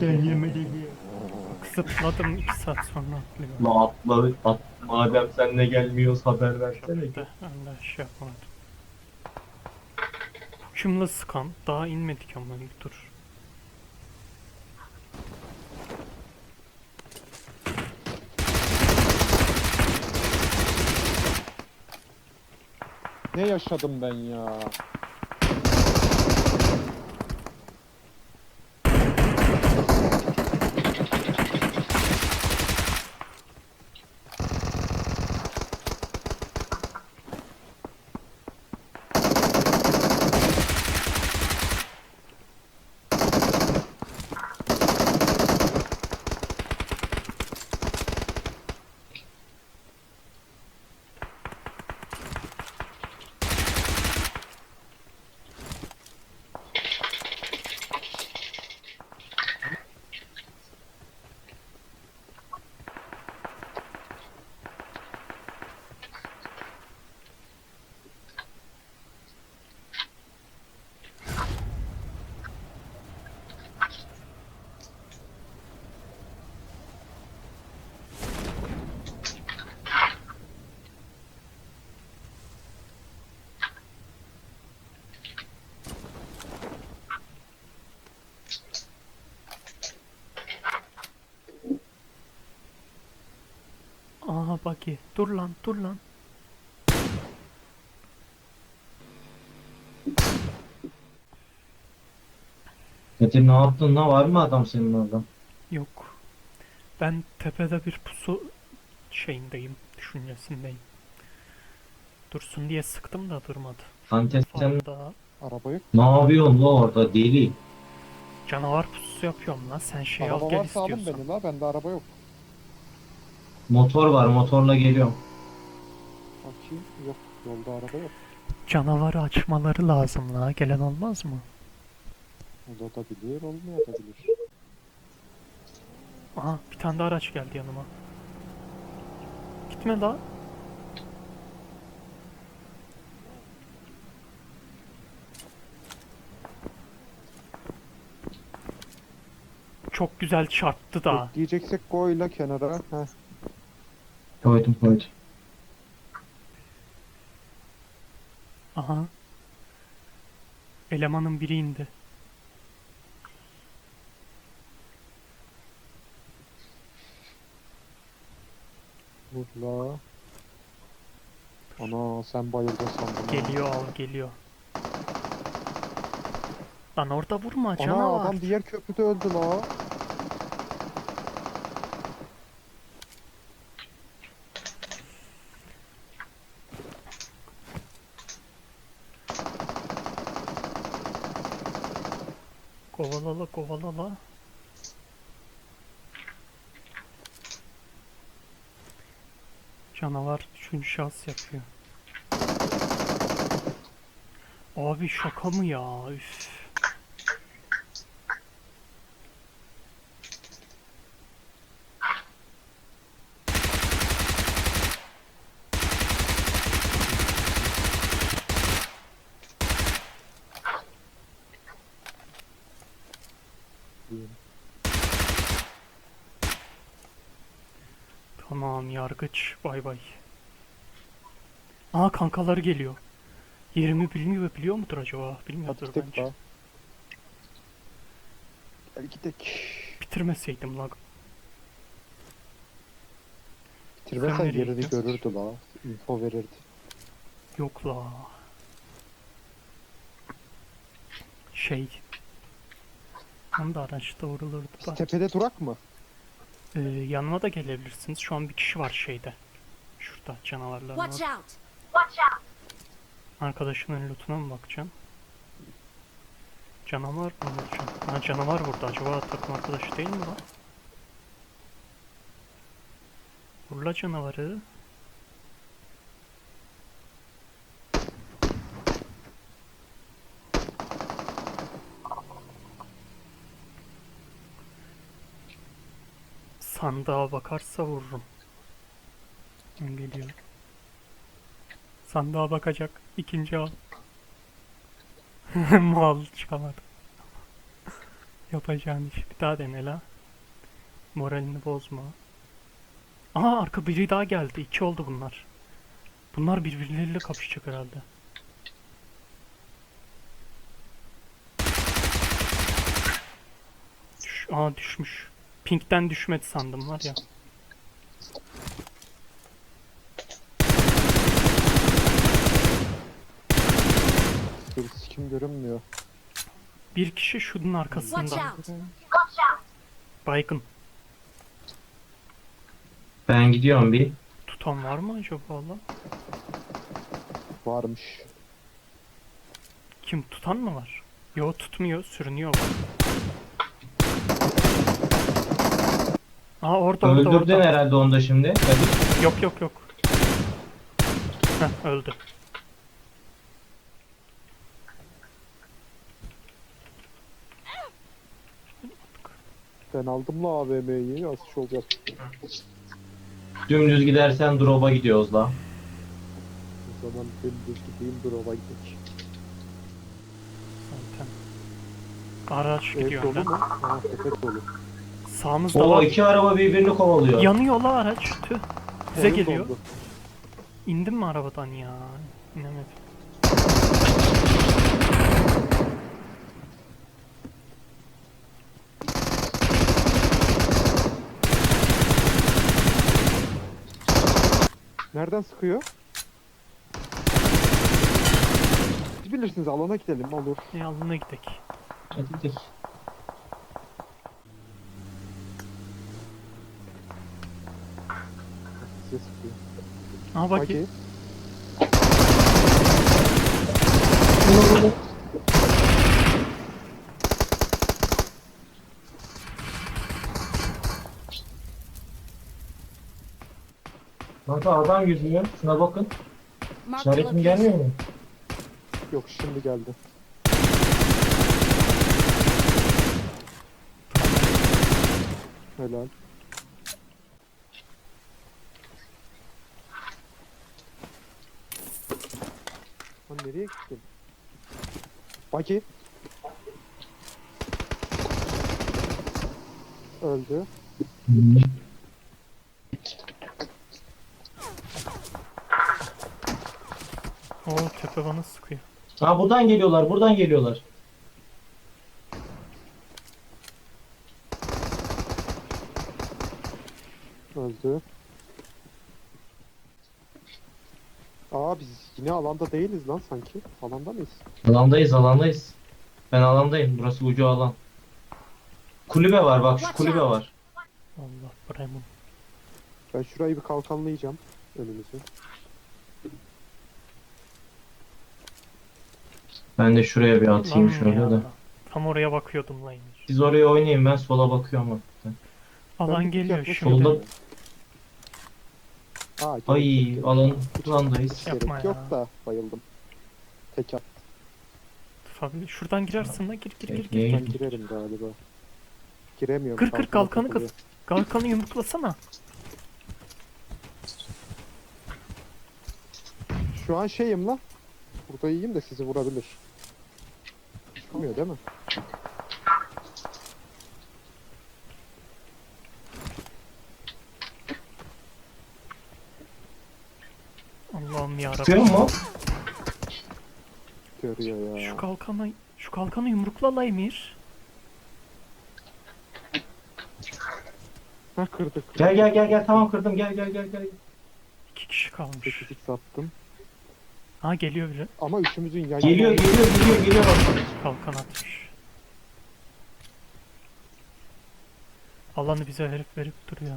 Ben yemedim. Zıpladım 2 saat sonra atlıyorum. La atla, at, madem sen de gelmiyoruz haber versene. De, ben de şey yapmadım. Kimle sıkan? Daha inmedik ama dur. Ne yaşadım ben ya? Buggy. Dur lan dur lan. Metin ne yaptın lan var mı adam senin orada? Yok. Ben tepede bir pusu şeyindeyim, düşüncesindeyim. Dursun diye sıktım da durmadı. Sen Farda Araba yok. ne yapıyorsun la orada deli? canavar pususu yapıyorum lan. Sen şey araba al gel varsa alın istiyorsan. beni la. Bende araba yok. Motor var motorla geliyorum. Bakayım. Yok. Yolda araba yok. Canavarı açmaları lazım la. Gelen olmaz mı? Olabilir, olmayabilir. Aha bir tane daha araç geldi yanıma. Gitme la. Çok güzel çarptı da. Diyeceksek koyla kenara. Heh. Koydum koydum. Aha. Elemanın biri indi. Vur la. Ana sen bayıldın sandım. Geliyor al geliyor. Lan orada vurma Ana canavar. adam diğer köprüde öldü la. Kovalala. Canavar üçüncü şahıs yapıyor. Abi şaka mı ya? Üf. Tamam yargıç bay bay. Aa kankaları geliyor. Yerimi bilmiyor biliyor mudur acaba? Bilmiyordur Gidek bence. la. Gel gidek. Bitirmeseydim lag. Bitirmesen yerini görürdü la. Info verirdi. Yok la. Şey. Tam da araçta vurulurdu Biz da. tepede durak mı? Ee, yanıma da gelebilirsiniz. Şu an bir kişi var şeyde. Şurada canavarların Watch orada. out! Watch out! Arkadaşının lootuna mı bakacağım? Canavar mı vuracağım? Ha canavar vurdu. Acaba takım arkadaşı değil mi lan? Vurla canavarı. Sandığa bakarsa vururum. Ben geliyorum. Sandığa bakacak. ikinci al. Mal çıkamadı. Yapacağın iş. Bir daha dene la. Moralini bozma. Aha arka biri daha geldi. İki oldu bunlar. Bunlar birbirleriyle kapışacak herhalde. Düş, aa düşmüş. Pink'ten düşmedi sandım var ya. Bir sikim görünmüyor. Bir kişi şunun arkasında. Baygın. Ben gidiyorum bir. Tutan var mı acaba valla? Varmış. Kim tutan mı var? Yo tutmuyor, sürünüyor. Aa orada orada Öldürdün orada. herhalde onu da şimdi. Hadi. Yok yok yok. Heh öldü. Ben aldım la AVM'yi. Asış olacak. Dümdüz gidersen drop'a gidiyoruz la. O zaman dümdüz gideyim drop'a gidelim. Zaten. Araç Ev gidiyor dolu mu? Aa sepet dolu. Sağımızda O var. iki araba birbirini kovalıyor. Yanıyor la araç. Tüh. Bize Evim geliyor. doldu. İndim mi arabadan ya? İnemedim. Nereden sıkıyor? Siz bilirsiniz alana gidelim olur. E alına gidek. Hadi gidelim. Size sıkıyor. Aa bak Okey. Kanka adam yüzüyor. Şuna bakın. İşaretim gelmiyor mu? Yok şimdi geldi. Helal. Nereye gittin? Baki. Öldü. o tepe bana sıkıyor. Ha buradan geliyorlar, buradan geliyorlar. Öldü. Aa biz yine alanda değiliz lan sanki. Alanda mıyız? Alandayız, alandayız. Ben alandayım. Burası ucu alan. Kulübe var bak şu kulübe var. Allah Bremen. Ben şurayı bir kalkanlayacağım önümüzü. Ben de şuraya bir atayım Lan şöyle ya. de. Tam oraya bakıyordum lan. Siz oraya oynayın ben sola bakıyorum hafiften. Alan geliyor şimdi. Solda- Aa, gerek Ay yok, alan alandayız. gerek Yapma yok ya. da bayıldım. Tek at. Fabi şuradan girersin la gir gir gir gir. Girdin? girerim galiba. Giremiyorum. Kır kır kalkana kalkanı takılıyor. kız. Kalkanı yumruklasana. Şu an şeyim la. Burada iyiyim de sizi vurabilir. Çıkmıyor değil mi? Allah'ım Tutuyor yarabbim. mu? Görüyor ya. Şu kalkanı şu kalkanı yumrukla la Emir. Ha kırdık. Gel gel gel gel tamam kırdım gel gel gel gel. İki kişi kalmış. 8x attım. Ha geliyor biri. Ama üçümüzün yan Geliyor geliyor geliyor geliyor bak. Kalkan atmış. Alanı bize herif verip duruyor.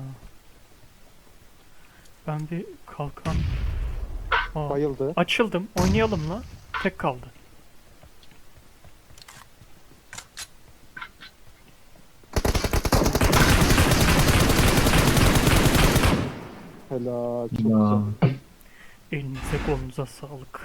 Ben bir kalkan... Aa, Bayıldı. açıldım. Oynayalım la. Tek kaldı. Helal. Çok güzel. Elinize kolunuza sağlık.